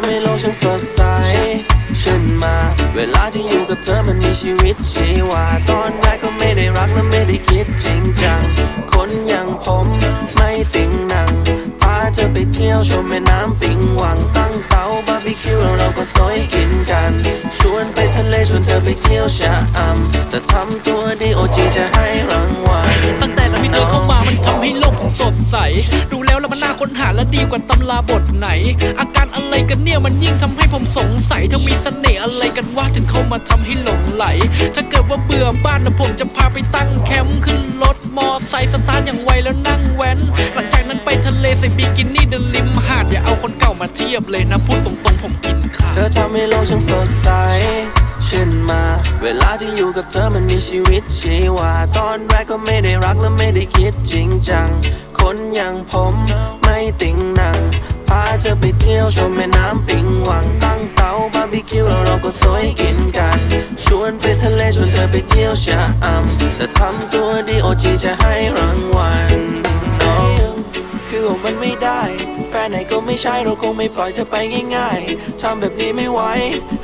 ำให้โลกช่างสดใสขึ้นมา เวลาที่อยู่กับเธอมันมีชีวิตชีวา ตอนแรกก็ไม่ได้รักและไม่ได้คิดจริงจัง คนอย่างผมไม่ติงหนัง พาเธอไปเที่ยวชมแม่น้ำปิงหวังตั้งเตาบาร์บีคิวแล้วเราก็ซอยกินกัน วนไปทะเลชวนเธอไปเที่ยวชะอำจะทำตัวดีโอจีจะให้รางวัลตั้งแต่เรามีเธอเข้ามามันทำให้โลกผมสดใส ดูแล้วแล้วมันน่าค้นหาและดีกว่าตำราบทไหน อาการอะไรกันเนี่ยมันยิ่งทำให้ผมสงสัยเธอมีเสน่ห์อะไรกันว่าถึงเข้ามาทำให้หลงไหล ถ้าเกิดว่าเบื่อบ้านนะผมจะพาไปตั้งแคมป์ขึ้นรถมอไซค์สตาร์ทอย่างไวแล้วนั่งแว้นหลัง ใส่บิกินี่เดินริมหาดอย่าเอาคนเก่ามาเทียบเลยนะพูดตรงๆผมกินขาดเธอทำให้โลกช่างสดใสขึ้นมา เวลาที่อยู่กับเธอมันมีชีวิตชีวา ตอนแรกก็ไม่ได้รักและไม่ได้คิดจริงจัง คนอย่างผมไม่ติงหนัง พาเธอไปเที่ยวชมแม่น้ำปิงวังตั้งเตาบาร์บีคิวแล้วเราก็ซอยกินกัน ชวนไปทะเลชวนเธอไปเที่ยวชะอำแต่ทำตัวดีโอจีจะให้รางวัล คือว่ามันไม่ได้ แฟนไหนก็ไม่ใช่เราคงไม่ปล่อยเธอไปง่ายๆทำแบบนี้ไม่ไหว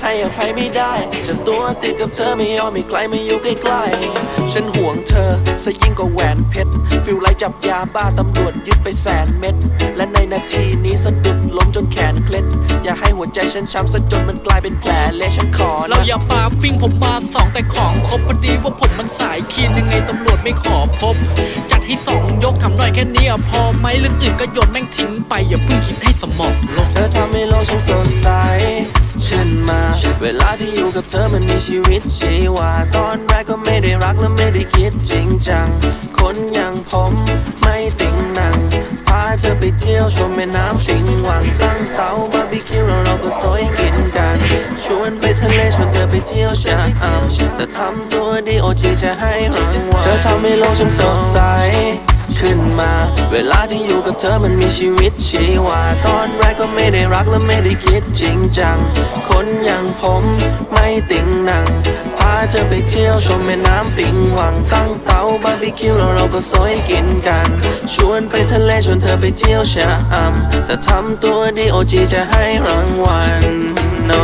ให้อภัยไม่ได้จะตัวติดกับเธอไม่ยอมไม่ไกลไม่อยู่ใกล้ๆฉันห่วงเธอซะยิ่งกว่าแหวนเพชรฟิลไลจับยาบ้าตำรวจยึดไปแสนเม็ดและในนาทีนี้สะดุดล้มจนแขนเคล็ดอย่าให้หัวใจฉันช้ำซะจนมันกลายเป็นแผลเละฉันขอเราอย่าปาปิ้งผมมาสองแต่ของครบพอดีว่าผมมันสายคีนยังไงตำรวจไม่ขอพบ จัดให้สองยกทำหน่อยแค่นี้อะพอไหมเรื่ออื่นก็โยนแม่งทิ้งไป อย่าเพิ่งคิดให้สมองโลกเธอทำให้โลกช่างสดใสขึ้นมา เวลาที่อยู่กับเธอมันมีชีวิตชีวา ตอนแรกก็ไม่ได้รักและไม่ได้คิดจริงจัง คนอย่างผมไม่ติงหนัง พาเธอไปเที่ยวชมแม่น้ำปิงวังตั้งเตาบาร์บีคิวแล้วเราก็ซอยกินกัน ชวนไปทะเลชวนเธอไปเที่ยวชะอำแต่ทำตัวดีโอจีจะให้รางวัลเธอทำให้โลกช่างสดใส ขึ้นมา เวลาที่อยู่กับเธอมันมีชีวิตชีวา ตอนแรกก็ไม่ได้รักและไม่ได้คิดจริงจัง คนอย่างผมไม่ติงหนัง พาเธอไปเที่ยวชมแม่น้ำปิงวังตั้งเตาบาร์บีคิวแล้วเราก็ซอยกินกัน ชวนไปทะเลชวนเธอไปเที่ยวชะอำแต่ทำตัวดีโอจีจะให้รางวัล no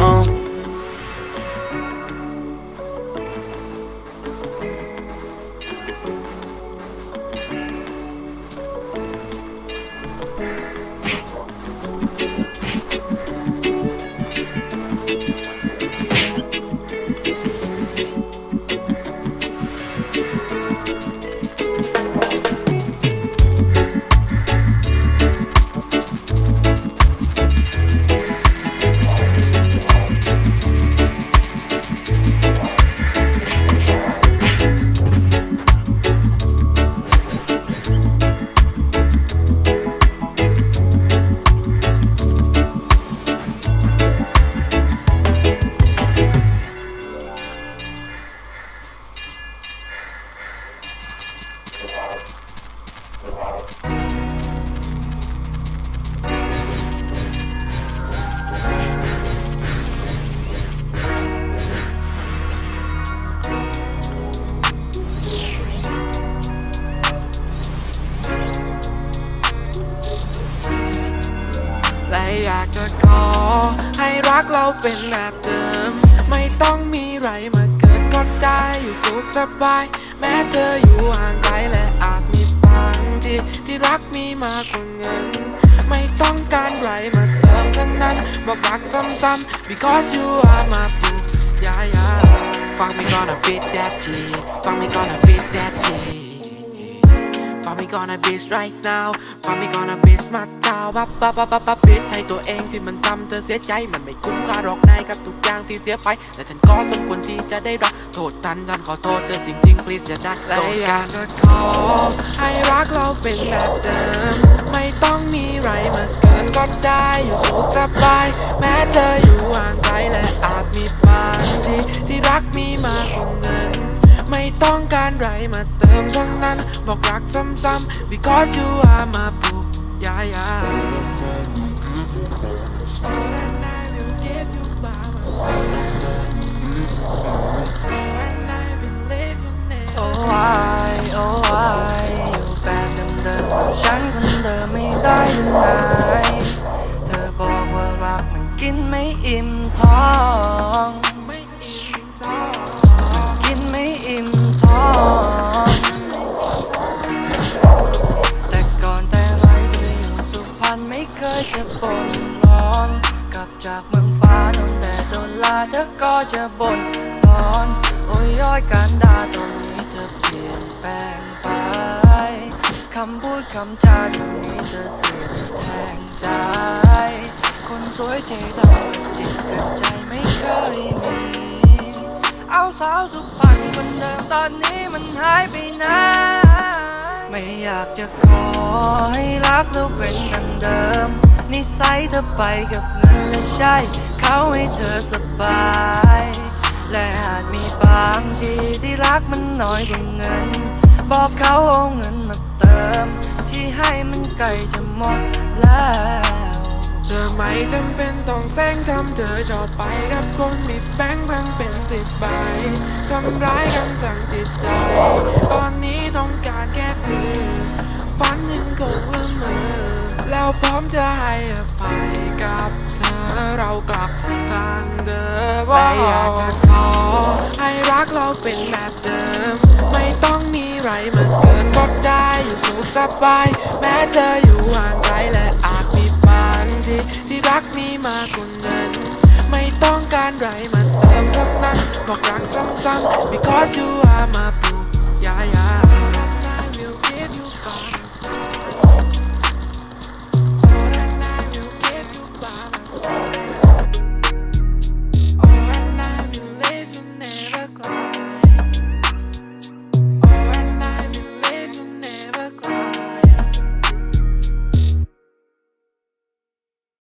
เป็นแบบเดิม ไม่ต้องมีไรมาเกิดก็ได้อยู่สุขสบาย แม้เธออยู่ห่างไกลและอาจมีบางที่ที่รักมีมากกว่าเงิน ไม่ต้องการไรมาเติมทั้งนั้นบอกรักซ้ำๆ because you are my boo yeah yeah ฟังไม่ก่อน a bit that G ฟังไม่ก่อน a bit that G ฟังไม่ก่อน a bitch right now ฟังไม่ก่อน a bitch มาเท้าบับบับบับบับบับ bitch ให้ตัวเอง เสียใจมันไม่คุ้มค่าหรอกนายกับทุกอย่างที่เสียไปแต่ฉันก็สมควรที่จะได้รับโทษทันฉันขอโทษเธอจริงๆ please อย่าได้และอยากจะขอให้รักเราเป็นแบบเดิม ไม่ต้องมีไรมาเกินก็ได้อยู่สุขสบาย แม้เธออยู่ห่างไกลและอาจมีบางที่ที่รักมีมากกว่าเงินไม่ต้องการไรมาเติมทั้งนั้น บอกรักซ้ำๆ because you are my boo กับฉันเธอบอกว่ารักมันกินไม่อิ่มท้องม่อิ่มท้องกินไม่อิ่มท้อง แต่ก่อนแต่ไรเธออยู่สุพรรณไม่เคยจะบ่นร้อนกลับจากเมืองฟ้านนแต่โดนลาเธอก็จะบ่นร้อน โอ้ยย้อยการด่าตรงนี้เธอเปลี่ยนแปลง คำพูดคำจาตรงนี้เธอเสียแทงใจ คนสวยใจดำกับจิตกับใจไม่เคยมี เอาสาวสุพรรณคนเดิมตอนนี้มันหายไปไหนไม่อยากจะขอให้รักแล้วเป็นดังเดิม นิสัยเธอไปกับเงินและใช่เขาให้เธอสบาย และอาจมีบางทีที่รักมันน้อยกว่าเงิน บอกเขาเอาเงินมา เติม ที่ให้มันใกล้จะหมดแล้ว เธอไม่จำเป็นต้องแซงทำเธอชอบไปกับคนมีแบงค์พังเป็นสิบใบทำร้ายกันทั้งจิตใจ ตอนนี้ต้องการแค่เธอฝันยังคงละเมอแล้วพร้อมจะให้อภัยกับเธอเรากลับทางเดิมแต่อยากจะขอให้รักเราเป็นแบบเดิม ไม่ต้องมีอะไรมาเกินก็ได้อยู่ สุขสบาย แม้เธออยู่ห่างไกลและอาจมีบางทีที่รักมีมากกว่านั้น ไม่ต้องการอะไรมาเติมเพิ่มนั้นบอกรักซ้ำๆ because you are my